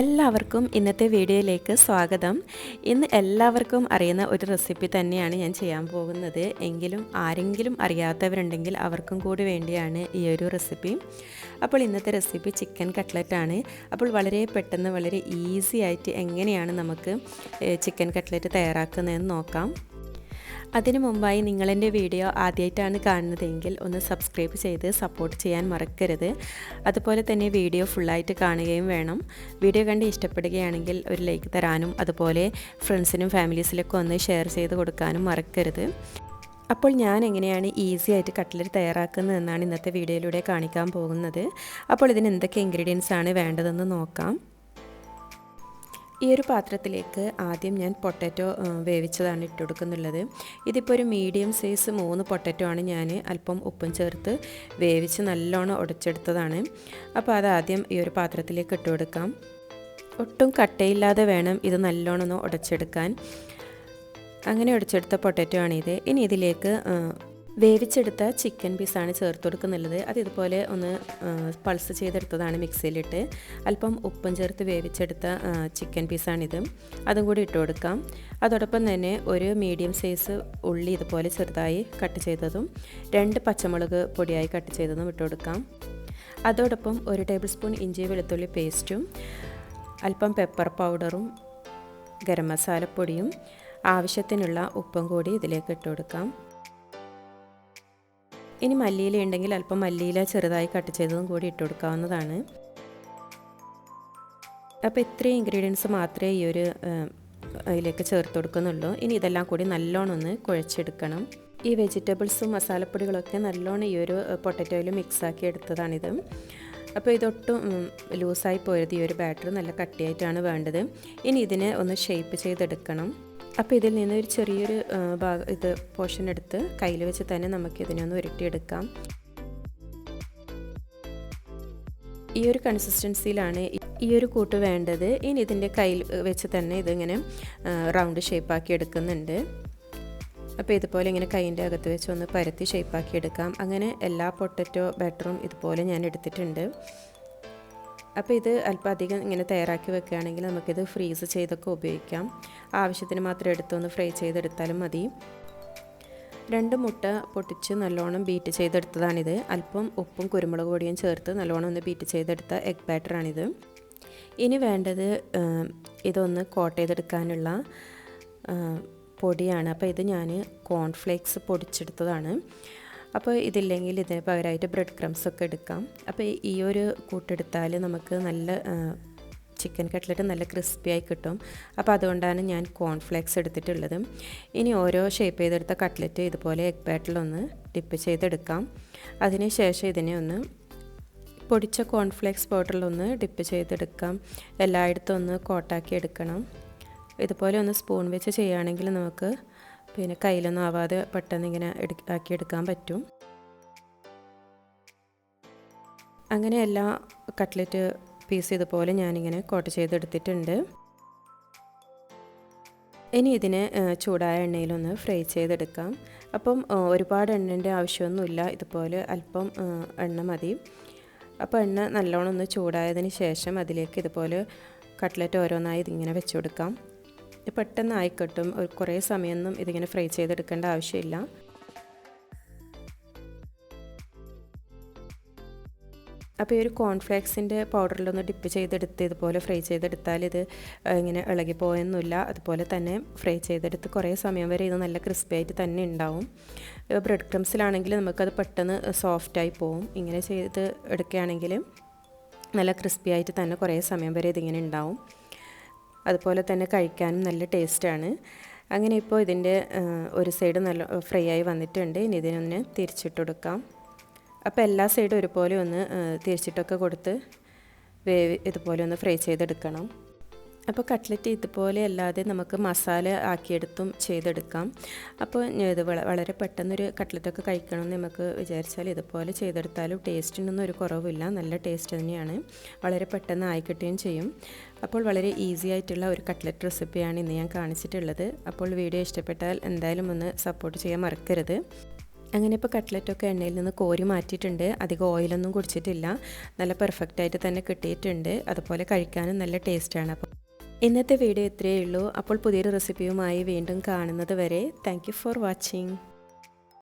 എല്ലാവർക്കും ഇന്നത്തെ വീഡിയോയിലേക്ക് സ്വാഗതം. ഇന്ന് എല്ലാവർക്കും അറിയുന്ന ഒരു റെസിപ്പി തന്നെയാണ് ഞാൻ ചെയ്യാൻ പോകുന്നത്. എങ്കിലും ആരെങ്കിലും അറിയാത്തവരുണ്ടെങ്കിൽ അവർക്കും കൂടി വേണ്ടിയാണ് ഈ ഒരു റെസിപ്പി. അപ്പോൾ ഇന്നത്തെ റെസിപ്പി ചിക്കൻ കട്ട്ലറ്റ് ആണ്. അപ്പോൾ വളരെ പെട്ടെന്ന് വളരെ ഈസി ആയിട്ട് എങ്ങനെയാണ് നമുക്ക് ചിക്കൻ കട്ട്ലറ്റ് തയ്യാറാക്കുന്നതെന്ന് നോക്കാം. അതിനു മുമ്പായി നിങ്ങളെന്റെ വീഡിയോ ആദ്യമായിട്ടാണ് കാണുന്നതെങ്കിൽ ഒന്ന് സബ്സ്ക്രൈബ് ചെയ്ത് സപ്പോർട്ട് ചെയ്യാൻ മറക്കരുത്. അതുപോലെ തന്നെ വീഡിയോ ഫുള്ളായിട്ട് കാണുകയും വേണം. വീഡിയോ കണ്ട് ഇഷ്ടപ്പെടുകയാണെങ്കിൽ ഒരു ലൈക്ക് തരാനും അതുപോലെ ഫ്രണ്ട്സിനും ഫാമിലീസിലൊക്കെ ഒന്ന് ഷെയർ ചെയ്ത് കൊടുക്കാനും മറക്കരുത്. അപ്പോൾ ഞാൻ എങ്ങനെയാണ് ഈസി ആയിട്ട് കട്ട്ലറ്റ് തയ്യാറാക്കുന്നതെന്നാണ് ഇന്നത്തെ വീഡിയോയിലൂടെ കാണിക്കാൻ പോകുന്നത്. അപ്പോൾ ഇതിന് എന്തൊക്കെ ഇൻഗ്രീഡിയൻസ് ആണ് വേണ്ടതെന്ന് നോക്കാം. ഈ ഒരു പാത്രത്തിലേക്ക് ആദ്യം ഞാൻ പൊട്ടറ്റോ വേവിച്ചതാണ് ഇട്ട് കൊടുക്കുന്നുള്ളത് ഇതിപ്പോൾ ഒരു മീഡിയം സൈസ് മൂന്ന് പൊട്ടറ്റോ ആണ് ഞാൻ അല്പം ഉപ്പും ചേർത്ത് വേവിച്ച് നല്ലോണം ഉടച്ചെടുത്തതാണ്. അപ്പോൾ അത് ആദ്യം ഈ ഒരു പാത്രത്തിലേക്ക് ഇട്ട് കൊടുക്കാം. ഒട്ടും കട്ടയില്ലാതെ വേണം ഇത് നല്ലോണം ഒന്ന് ഉടച്ചെടുക്കാൻ. അങ്ങനെ ഉടച്ചെടുത്ത പൊട്ടറ്റോ ആണിത്. ഇനി ഇതിലേക്ക് വേവിച്ചെടുത്ത ചിക്കൻ പീസാണ് ചേർത്ത് കൊടുക്കുന്നുള്ളത് അത് ഇതുപോലെ ഒന്ന് പൾസ് ചെയ്തെടുത്തതാണ് മിക്സിയിലിട്ട്. അല്പം ഉപ്പും ചേർത്ത് വേവിച്ചെടുത്ത ചിക്കൻ പീസാണിത്. അതും കൂടി ഇട്ട് കൊടുക്കാം. അതോടൊപ്പം തന്നെ ഒരു മീഡിയം സൈസ് ഉള്ളി ഇതുപോലെ ചെറുതായി കട്ട് ചെയ്തതും രണ്ട് പച്ചമുളക് പൊടിയായി കട്ട് ചെയ്തതും ഇട്ട് കൊടുക്കാം. അതോടൊപ്പം ഒരു ടേബിൾ സ്പൂൺ ഇഞ്ചി വെളുത്തുള്ളി പേസ്റ്റും അല്പം പെപ്പർ പൗഡറും ഗരം മസാലപ്പൊടിയും ആവശ്യത്തിനുള്ള ഉപ്പും കൂടി ഇതിലേക്ക് ഇട്ട് കൊടുക്കാം. ഇനി മല്ലിയില ഉണ്ടെങ്കിൽ അല്പം മല്ലിയില ചെറുതായി കട്ട് ചെയ്തതും കൂടി ഇട്ട് കൊടുക്കാവുന്നതാണ്. അപ്പോൾ ഇത്രയും ഇൻഗ്രീഡിയൻസ് മാത്രമേ ഈ ഒരു അതിലേക്ക് ചേർത്ത് കൊടുക്കുന്നുള്ളൂ. ഇനി ഇതെല്ലാം കൂടി നല്ലോണം ഒന്ന് കുഴച്ചെടുക്കണം. ഈ വെജിറ്റബിൾസും മസാലപ്പൊടികളൊക്കെ നല്ലോണം ഈ ഒരു പൊട്ടറ്റോയിൽ മിക്സാക്കി എടുത്തതാണിത്. അപ്പോൾ ഇതൊട്ടും ലൂസായി പോയത് ഈ ഒരു ബാറ്റർ നല്ല കട്ടിയായിട്ടാണ് വേണ്ടത്. ഇനി ഇതിനെ ഒന്ന് ഷേപ്പ് ചെയ്തെടുക്കണം. അപ്പോൾ ഇതിൽ നിന്ന് ഒരു ചെറിയൊരു ഭാഗം ഇത് പോർഷൻ എടുത്ത് കയ്യിൽ വെച്ച് തന്നെ നമുക്കിതിനെ ഒന്ന് ഉരുട്ടിയെടുക്കാം. ഈ ഒരു കൺസിസ്റ്റൻസിയിലാണ് ഈ ഒരു കൂട്ട് വേണ്ടത്. ഇനി ഇതിന്റെ കയ്യിൽ വെച്ച് തന്നെ ഇതിങ്ങനെ റൗണ്ട് ഷേപ്പാക്കി എടുക്കുന്നുണ്ട്. അപ്പോൾ ഇതുപോലെ ഇങ്ങനെ കൈന്റെ അകത്ത് വെച്ച് ഒന്ന് പരത്തി ഷേപ്പാക്കി എടുക്കാം. അങ്ങനെ എല്ലാ പൊട്ടറ്റോ ബാറ്ററും ഇതുപോലെ ഞാൻ എടുത്തിട്ടുണ്ട്. അപ്പോൾ ഇത് അല്പം അധികം ഇങ്ങനെ തയ്യാറാക്കി വെക്കുകയാണെങ്കിൽ നമുക്കിത് ഫ്രീസ് ചെയ്തൊക്കെ ഉപയോഗിക്കാം. ആവശ്യത്തിന് മാത്രം എടുത്തൊന്ന് ഫ്രൈ ചെയ്തെടുത്താലും മതി. രണ്ട് മുട്ട പൊട്ടിച്ച് നല്ലോണം ബീറ്റ് ചെയ്തെടുത്തതാണിത്. അല്പം ഉപ്പും കുരുമുളക് പൊടിയും ചേർത്ത് നല്ലോണം ഒന്ന് ബീറ്റ് ചെയ്തെടുത്ത എഗ് ബാറ്ററാണിത്. ഇനി വേണ്ടത് ഇതൊന്ന് കോട്ട് ചെയ്തെടുക്കാനുള്ള പൊടിയാണ്. അപ്പോൾ ഇത് ഞാൻ കോൺഫ്ലേക്സ് പൊടിച്ചെടുത്തതാണ്. അപ്പോൾ ഇതില്ലെങ്കിൽ ഇതിന് പകരമായിട്ട് ബ്രെഡ് ക്രംസ് ഒക്കെ എടുക്കാം. അപ്പോൾ ഈ ഒരു കൂട്ടെടുത്താൽ നമുക്ക് നല്ല ചിക്കൻ കട്ട്ലറ്റ് നല്ല ക്രിസ്പി ആയി കിട്ടും. അപ്പോൾ അതുകൊണ്ടാണ് ഞാൻ കോൺഫ്ലേക്സ് എടുത്തിട്ടുള്ളത്. ഇനി ഓരോ ഷേപ്പ് ചെയ്തെടുത്ത കട്ട്ലറ്റ് ഇതുപോലെ എഗ് ബാറ്റിലൊന്ന് ഡിപ്പ് ചെയ്തെടുക്കാം. അതിനുശേഷം ഇതിനെ ഒന്ന് പൊടിച്ച കോൺഫ്ലേക്സ് പൗഡറിലൊന്ന് ഡിപ്പ് ചെയ്തെടുക്കാം. എല്ലായിടത്തും ഒന്ന് കോട്ടാക്കി എടുക്കണം. ഇതുപോലെ ഒന്ന് സ്പൂൺ വെച്ച് ചെയ്യുകയാണെങ്കിൽ നമുക്ക് പിന്നെ കയ്യിലൊന്നും ആവാതെ പെട്ടെന്ന് ഇങ്ങനെ ആക്കിയെടുക്കാൻ പറ്റും. അങ്ങനെ എല്ലാ കട്ട്ലറ്റ് പീസ് ഇതുപോലെ ഞാനിങ്ങനെ കോട്ട് ചെയ്തെടുത്തിട്ടുണ്ട്. ഇനി ഇതിനെ ചൂടായ എണ്ണയിലൊന്ന് ഫ്രൈ ചെയ്തെടുക്കാം. അപ്പം ഒരുപാട് എണ്ണന്റെ ആവശ്യമൊന്നുമില്ല. ഇതുപോലെ അല്പം എണ്ണ മതി. അപ്പോൾ എണ്ണ നല്ലോണം ഒന്ന് ചൂടായതിന് ശേഷം അതിലേക്ക് ഇതുപോലെ കട്ട്ലറ്റ് ഓരോന്നായി ഇതിങ്ങനെ വെച്ചു കൊടുക്കാം. പെട്ടെന്ന് ആയിക്കിട്ടും കുറേ സമയമൊന്നും ഇതിങ്ങനെ ഫ്രൈ ചെയ്തെടുക്കേണ്ട ആവശ്യമില്ല. അപ്പോൾ ഈ ഒരു കോൺഫ്ലേക്സിന്റെ പൗഡറിലൊന്ന് ഡിപ്പ് ചെയ്തെടുത്ത് ഇതുപോലെ ഫ്രൈ ചെയ്തെടുത്താൽ ഇത് ഇങ്ങനെ ഇളകി പോയൊന്നുമില്ല അതുപോലെ തന്നെ ഫ്രൈ ചെയ്തെടുത്ത് കുറേ സമയം വരെ ഇത് നല്ല ക്രിസ്പി ആയിട്ട് തന്നെ ഉണ്ടാവും. ബ്രെഡ് ക്രംസിലാണെങ്കിൽ നമുക്കത് പെട്ടെന്ന് സോഫ്റ്റായി പോവും. ഇങ്ങനെ ചെയ്ത് എടുക്കുകയാണെങ്കിൽ നല്ല ക്രിസ്പി ആയിട്ട് തന്നെ കുറേ സമയം വരെ ഇതിങ്ങനെ ഉണ്ടാവും. അതുപോലെ തന്നെ കഴിക്കാനും നല്ല ടേസ്റ്റാണ്. അങ്ങനെ ഇപ്പോൾ ഇതിന്റെ ഒരു സൈഡ് നല്ല ഫ്രൈ ആയി വന്നിട്ടുണ്ട്. ഇനി ഇതിനൊന്ന് തിരിച്ചിട്ട് കൊടുക്കാം. അപ്പോൾ എല്ലാ സൈഡും ഒരുപോലെ ഒന്ന് തിരിച്ചിട്ടൊക്കെ കൊടുത്ത് വേവ് ഇതുപോലെ ഒന്ന് ഫ്രൈ ചെയ്തെടുക്കണം. അപ്പോൾ കട്ട്ലറ്റ് ഇതുപോലെ അല്ലാതെ നമുക്ക് മസാല ആക്കിയെടുത്തും ചെയ്തെടുക്കാം. അപ്പോൾ ഇത് വളരെ പെട്ടെന്നൊരു കട്ട്ലറ്റൊക്കെ കഴിക്കണമെന്ന് നമുക്ക് വിചാരിച്ചാൽ ഇതുപോലെ ചെയ്തെടുത്താലും ടേസ്റ്റിനൊന്നും ഒരു കുറവില്ല. നല്ല ടേസ്റ്റ് തന്നെയാണ്. വളരെ പെട്ടെന്ന് ആയിക്കിട്ടുകയും ചെയ്യും. അപ്പോൾ വളരെ ഈസി ആയിട്ടുള്ള ഒരു കട്ട്ലറ്റ് റെസിപ്പിയാണ് ഇന്ന് ഞാൻ കാണിച്ചിട്ടുള്ളത്. അപ്പോൾ വീഡിയോ ഇഷ്ടപ്പെട്ടാൽ എന്തായാലും ഒന്ന് സപ്പോർട്ട് ചെയ്യാൻ മറക്കരുത്. അങ്ങനെ ഇപ്പോൾ കട്ട്ലറ്റൊക്കെ എണ്ണയിൽ നിന്ന് കോരി മാറ്റിയിട്ടുണ്ട്. അധികം ഓയിലൊന്നും കുടിച്ചിട്ടില്ല. നല്ല പെർഫെക്റ്റായിട്ട് തന്നെ കിട്ടിയിട്ടുണ്ട്. അതുപോലെ കഴിക്കാനും നല്ല ടേസ്റ്റാണ്. അപ്പോൾ ഇന്നത്തെ വീഡിയോ ഇത്രയേ ഉള്ളൂ. അപ്പോൾ പുതിയൊരു റെസിപ്പിയുമായി വീണ്ടും കാണുന്നത് വരെ താങ്ക് ഫോർ വാച്ചിങ്